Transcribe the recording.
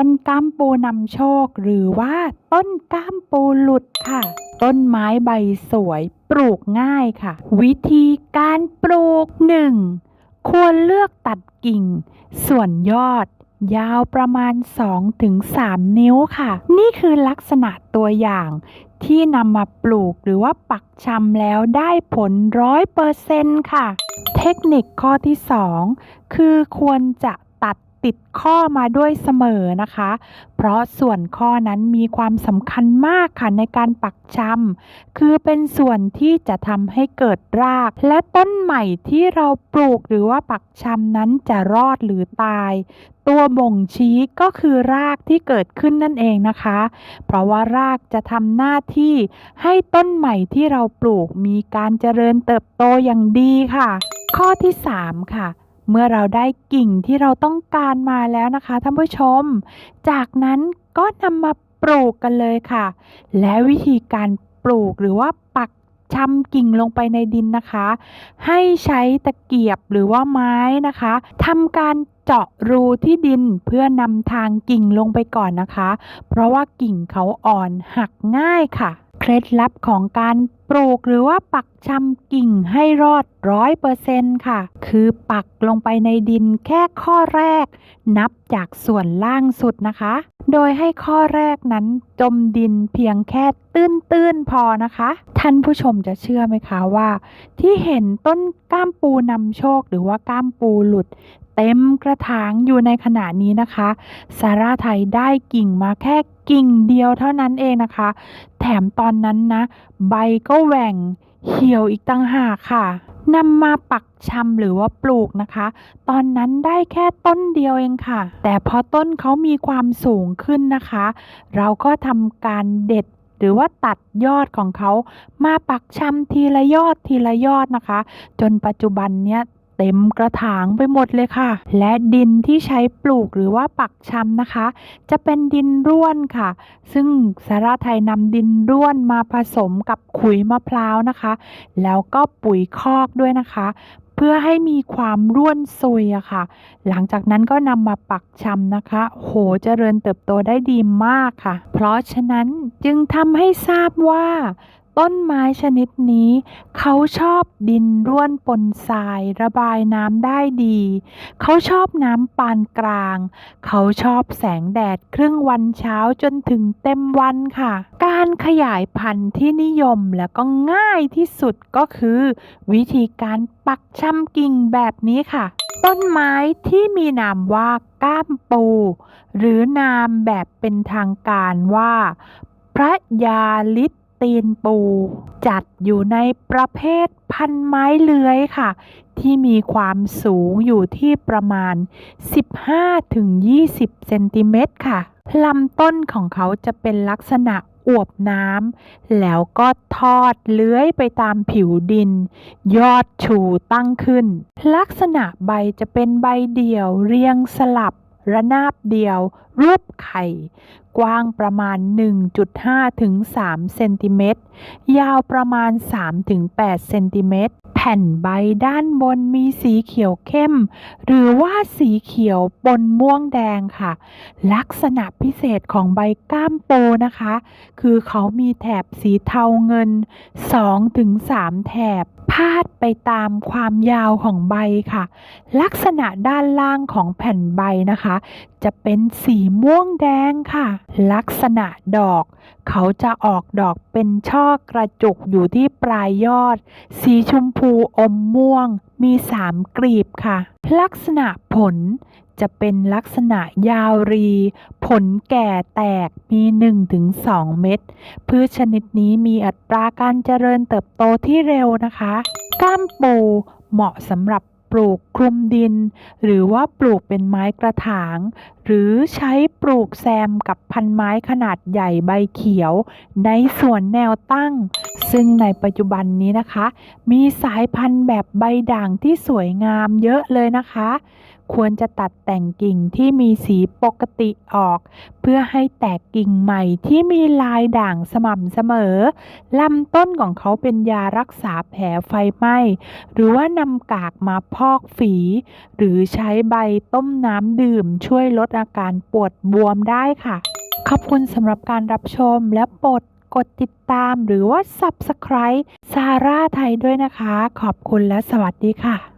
ต้นก้ามปูนำโชค หรือว่าต้นก้ามปูหลุดค่ะ ต้นไม้ใบสวยปลูกง่ายค่ะ วิธีการปลูก 1. ควรเลือกตัดกิ่ง ส่วนยอด ยาวประมาณ 2-3 นิ้วค่ะ นี่คือลักษณะตัวอย่างที่นำมาปลูกหรือว่าปักชำแล้วได้ผลร้อยเปอร์เซนต์ค่ะ เทคนิคข้อที่ 2 คือควรจะ ติดข้อมาด้วยเสมอนะคะ เพราะส่วนข้อนั้นมีความสำคัญมากค่ะในการปักชำคือเป็นส่วนที่จะทำให้เกิดราก และต้นใหม่ที่เราปลูกหรือว่าปักชำนั้นจะรอดหรือตาย ตัวบ่งชี้ก็คือรากที่เกิดขึ้นนั่นเองนะคะ เพราะว่ารากจะทำหน้าที่ให้ต้นใหม่ที่เราปลูกมีการเจริญเติบโตอย่างดีค่ะ ข้อที่ 3 ค่ะ เมื่อเราได้กิ่งที่เราต้องการมาแล้วนะคะท่านผู้ชม จากนั้นก็นำมาปลูกกันเลยค่ะ และวิธีการปลูกหรือว่าปักชำกิ่งลงไปในดินนะคะ ให้ใช้ตะเกียบหรือว่าไม้นะคะทำการเจาะรูที่ดินเพื่อนำทางกิ่งลงไปก่อนนะคะ เพราะว่ากิ่งเขาอ่อนหักง่ายค่ะ ล็ดลับของการปลูกหรือว่าปักชำกิ่งให้รอดร้อยเปอร์เซ็นต์ค่ะ คือปักลงไปในดินแค่ข้อแรก นับจากส่วนล่างสุดนะคะ โดยให้ข้อแรกนั้นจมดินเพียงแค่ตื้นๆพอนะคะ ท่านผู้ชมจะเชื่อไหมคะว่า ที่เห็นต้นก้ามปูนำโชคหรือว่าก้ามปูหลุดเต็มกระถางอยู่ในขณะนี้นะคะ ซาร่าไทยได้กิ่งมาแค่ กิ่งเดียวเท่านั้นเองนะคะ แถมตอนนั้นนะ ใบก็แหว่งเหี่ยวอีกตั้งหากค่ะนำมาปักชำหรือว่าปลูกนะคะ ตอนนั้นได้แค่ต้นเดียวเองค่ะ แต่พอต้นเขามีความสูงขึ้นนะคะ เราก็ทำการเด็ดหรือว่าตัดยอดของเขามาปักชำทีละยอดทีละยอดนะคะ จนปัจจุบันเนี้ย เต็มกระถางไปหมดเลยค่ะ และดินที่ใช้ปลูกหรือว่าปักชำนะคะ จะเป็นดินร่วนค่ะ ซึ่งสาราไทยนำดินร่วนมาผสมกับขุยมะพร้าวนะคะ แล้วก็ปุ๋ยคอกด้วยนะคะ เพื่อให้มีความร่วนซุยอะค่ะ หลังจากนั้นก็นำมาปักชำนะคะ โหเจริญเติบโตได้ดีมากค่ะ เพราะฉะนั้นจึงทำให้ทราบว่า ต้นไม้ชนิดนี้ เขาชอบดินร่วนปนทราย ระบายน้ำได้ดี เขาชอบน้ำปานกลาง เขาชอบแสงแดดครึ่งวันเช้าจนถึงเต็มวันค่ะ การขยายพันธุ์ที่นิยมและก็ง่ายที่สุดก็คือ วิธีการปักชำกิ่งแบบนี้ค่ะ ต้นไม้ที่มีนามว่าก้ามปู หรือนามแบบเป็นทางการว่า พระยาลิต ตีนปู จัดอยู่ในประเภทพันไม้เลื้อยค่ะ ที่มีความสูงอยู่ที่ประมาณ 15-20 เซนติเมตรค่ะลำต้นของเขาจะเป็นลักษณะอวบน้ำแล้วก็ทอดเลื้อยไปตามผิวดิน ยอดชูตั้งขึ้น ลักษณะใบจะเป็นใบเดี่ยวเรียงสลับระนาบเดียว รูปไข่ กว้างประมาณ 1.5 ถึง 3 เซนติเมตร ยาวประมาณ3ถึง8เซนติเมตร ผ่นใบด้านบนมีสีเขียวเข้ม หรือว่าสีเขียวปนม่วงแดงค่ะ ลักษณะพิเศษของใบก้ามโปนะคะ คือเขามีแถบสีเทาเงิน 2-3 แถบพาดไปตามความยาวของใบค่ะ ลักษณะด้านล่างของแผ่นใบนะคะ จะเป็นสีม่วงแดงค่ะ ลักษณะดอก เขาจะออกดอกเป็นช่อกระจุกอยู่ที่ปลายยอด สีชมพูอมม่วง มีสามกลีบค่ะ ลักษณะผลจะเป็นลักษณะยาวรี ผลแก่แตกมี 1-2 เม็ดพืชชนิดนี้มีอัตราการเจริญเติบโตที่เร็วนะคะ ก้ามปูเหมาะสำหรับ ปลูกคลุมดิน หรือว่าปลูกเป็นไม้กระถาง หรือใช้ปลูกแซมกับพันไม้ขนาดใหญ่ใบเขียว ในสวนแนวตั้ง ซึ่งในปัจจุบันนี้นะคะ มีสายพันธุ์แบบใบด่างที่สวยงามเยอะเลยนะคะ ควรจะตัดแต่งกิ่งที่มีสีปกติออก เพื่อให้แตกกิ่งใหม่ที่มีลายด่างสม่ำเสมอลำต้นของเขาเป็นยารักษาแผลไฟไหม้ หรือว่านำกากมาพอกฝี หรือใช้ใบต้มน้ำดื่มช่วยลดอาการปวดบวมได้ค่ะ ขอบคุณสำหรับการรับชมและโปรดกดติดตามหรือว่า Subscribe ซาร่าไทยด้วยนะคะ ขอบคุณและสวัสดีค่ะ